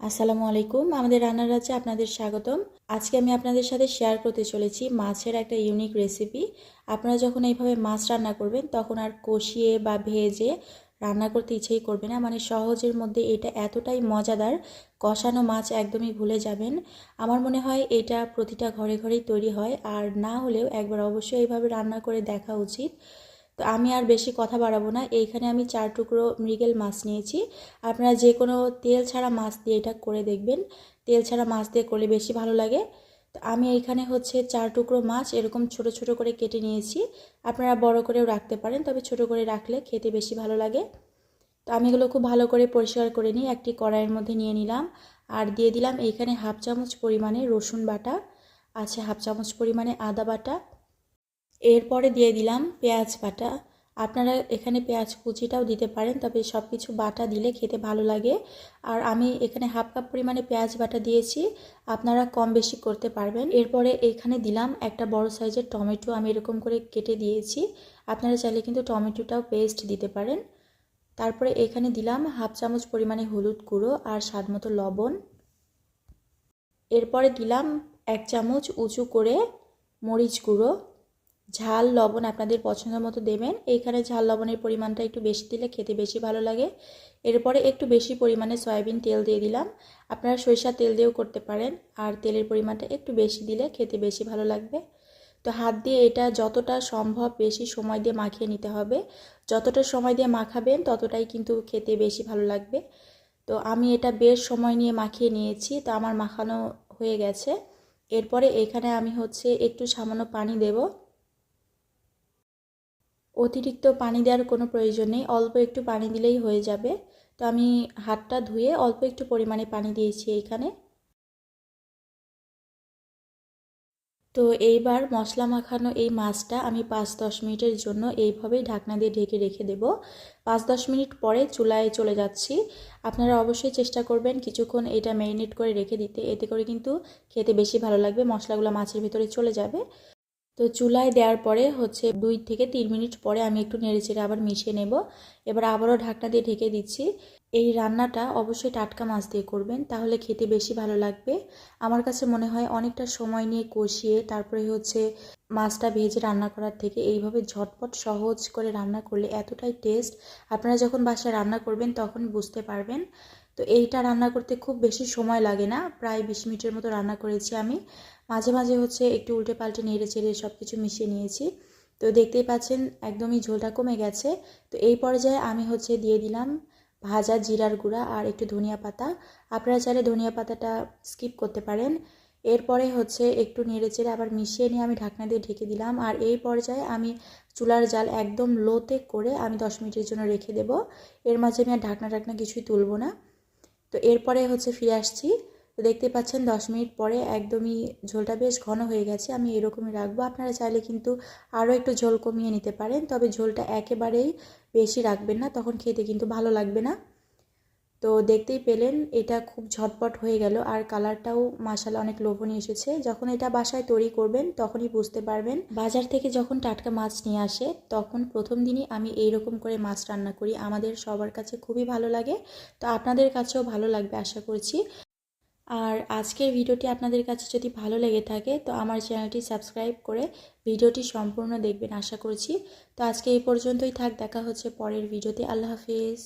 আসসালামু আলাইকুম, আমাদের রান্নার রাজ্যে আপনাদের স্বাগতম। আজকে আমি আপনাদের সাথে শেয়ার করতে চলেছি মাছের একটা ইউনিক রেসিপি আপনারা যখন এইভাবে মাছ রান্না করবেন, তখন আর কষিয়ে বা ভেজে রান্না করতে ইচ্ছেই করবে না। মানে সহজের মধ্যে এটা এতটাই মজাদার, কষানো মাছ একদমই ভুলে যাবেন। আমার মনে হয় এটা প্রতিটা ঘরে ঘরেই তৈরি হয়, আর না হলেও একবার অবশ্যই এইভাবে রান্না করে দেখা উচিত। তো আমি আর বেশি কথা বাড়াবো না। এইখানে আমি চার টুকরো মৃগেল মাছ নিয়েছি। আপনারা যে কোনো তেল ছাড়া মাছ দিয়ে এটা করে দেখবেন। তেল ছাড়া মাছ দিয়ে করলে বেশি ভালো লাগে। তো আমি এইখানে হচ্ছে চার টুকরো মাছ এরকম ছোট ছোট করে কেটে নিয়েছি। আপনারা বড় করেও রাখতে পারেন, তবে ছোট করে রাখলে খেতে বেশি ভালো লাগে। তো আমি এগুলো খুব ভালো করে পরিষ্কার করে নিই একটি কড়াইয়ের মধ্যে নিয়ে নিলাম। আর দিয়ে দিলাম এইখানে হাফ চামচ পরিমাণে রসুন বাটা, আছে হাফ চামচ পরিমাণে আদা বাটা এরপরে দিয়ে দিলাম পেঁয়াজ বাটা। আপনারা এখানে পেঁয়াজ কুচিটাও দিতে পারেন, তবে সব কিছু বাটা দিলে খেতে ভালো লাগে। আর আমি এখানে হাফ কাপ পরিমাণে পেঁয়াজ বাটা দিয়েছি, আপনারা কম বেশি করতে পারবেন। এরপরে এখানে দিলাম একটা বড় সাইজের টমেটো, আমি এরকম করে কেটে দিয়েছি। আপনারা চাইলে কিন্তু টমেটোটাও পেস্ট দিতে পারেন। তারপরে এখানে দিলাম হাফ চামচ পরিমাণে হলুদ গুঁড়ো আর স্বাদ মতো লবণ। এরপরে দিলাম এক চামচ উঁচু করে মরিচ গুঁড়ো। ঝাল, লবণ আপনাদের পছন্দ মতো দেবেন। এইখানে ঝাল, লবণের পরিমাণটা একটু বেশি দিলে খেতে বেশি ভালো লাগে। এরপরে একটু বেশি পরিমাণে সয়াবিন তেল দিয়ে দিলাম। আপনারা সরিষা তেল দিয়েও করতে পারেন। আর তেলের পরিমাণটা একটু বেশি দিলে খেতে বেশি ভালো লাগবে। তো হাত দিয়ে এটা যতটা সম্ভব বেশি সময় দিয়ে মাখিয়ে নিতে হবে। যতটা সময় দিয়ে মাখাবেন, ততটাই কিন্তু খেতে বেশি ভালো লাগবে। তো আমি এটা বেশ সময় নিয়ে মাখিয়ে নিয়েছি। তো আমার মাখানো হয়ে গেছে। এরপরে এখানে আমি হচ্ছে একটু সামান্য পানি দেবো। অতিরিক্ত পানি দেওয়ার কোনো প্রয়োজন নেই। অল্প একটু পানি দিলেই হয়ে যাবে। তো আমি হাতটা ধুয়ে অল্প একটু পরিমাণে পানি দিয়েছি এইখানে। তো এইবার মশলা মাখানো এই মাছটা আমি পাঁচ দশ মিনিটের জন্য এইভাবেই ঢাকনা দিয়ে ঢেকে রেখে দেব। পাঁচ দশ মিনিট পরে চুলায় চলে যাচ্ছি। আপনারা অবশ্যই চেষ্টা করবেন কিছুক্ষণ এটা ম্যারিনেট করে রেখে দিতে। এতে করে কিন্তু খেতে বেশি ভালো লাগবে, মশলাগুলো মাছের ভিতরে চলে যাবে। তো চুলায় দেওয়ার পরে হচ্ছে দুই থেকে তিন মিনিট পরে আমি একটু নেড়ে চেড়ে আবার মিশিয়ে নেব। এবার আবারও ঢাকনা দিয়ে ঢেকে দিচ্ছি। এই রান্নাটা অবশ্যই টাটকা মাছ দিয়ে করবেন, তাহলে খেতে বেশি ভালো লাগবে। আমার কাছে মনে হয় অনেকটা সময় নিয়ে কষিয়ে তারপরে হচ্ছে মাছটা ভেজে রান্না করার থেকে এইভাবে ঝটপট সহজ করে রান্না করলে এতটাই টেস্ট। আপনারা যখন বাসায় রান্না করবেন তখন বুঝতে পারবেন। তো এইটা রান্না করতে খুব বেশি সময় লাগে না। প্রায় বিশ মিনিটের মতো রান্না করেছি আমি। মাঝে মাঝে হচ্ছে একটু উল্টে পাল্টে নেড়ে চেড়ে সব কিছু মিশিয়ে নিয়েছি। তো দেখতেই পাচ্ছেন একদমই ঝোলটা কমে গেছে। তো এই পর্যায়ে আমি হচ্ছে দিয়ে দিলাম ভাজা জিরার গুঁড়া আর একটু ধনিয়া পাতা। আপনারা চাইলে ধনিয়া পাতাটা স্কিপ করতে পারেন। এরপরে হচ্ছে একটু নেড়ে চেড়ে আবার মিশিয়ে নিয়ে আমি ঢাকনা দিয়ে ঢেকে দিলাম। আর এই পর্যায়ে আমি চুলার জাল একদম লোতে করে আমি দশ মিনিটের জন্য রেখে দেব। এর মাঝে আমি আর ঢাকনা ঢাকনা কিছুই তুলব না। তো এরপরে হচ্ছে ফিরে আসছি। তো দেখতে পাচ্ছেন দশ মিনিট পরে একদমই ঝোলটা বেশ ঘন হয়ে গেছে, আমি এরকমই রাখব। আপনারা চাইলে কিন্তু আরও একটু ঝোল কমিয়ে নিতে পারেন, তবে ঝোলটা একেবারেই বেশি রাখবেন না, তখন খেতে কিন্তু ভালো লাগবে না। তো দেখতেই পেলেন, এটা খুব ঝটপট হয়ে গেল। আর কালারটাও মাসালা অনেক লোভনীয় এসেছে। যখন এটা বাসায় তৈরি করবেন, তখনই বুঝতে পারবেন। বাজার থেকে যখন টাটকা মাছ নিয়ে আসে, তখন প্রথম দিনই আমি এই রকম করে মাছ রান্না করি। আমাদের সবার কাছে খুবই ভালো লাগে। তো আপনাদের কাছেও ভালো লাগবে, আশা করছি। আর আজকের ভিডিওটি আপনাদের কাছে যদি ভালো লেগে থাকে, তো আমার চ্যানেলটি সাবস্ক্রাইব করে ভিডিওটি সম্পূর্ণ দেখবেন, আশা করছি। তো আজকে এই পর্যন্তই থাক, দেখা হচ্ছে পরের ভিডিওতে। আল্লাহ হাফিজ।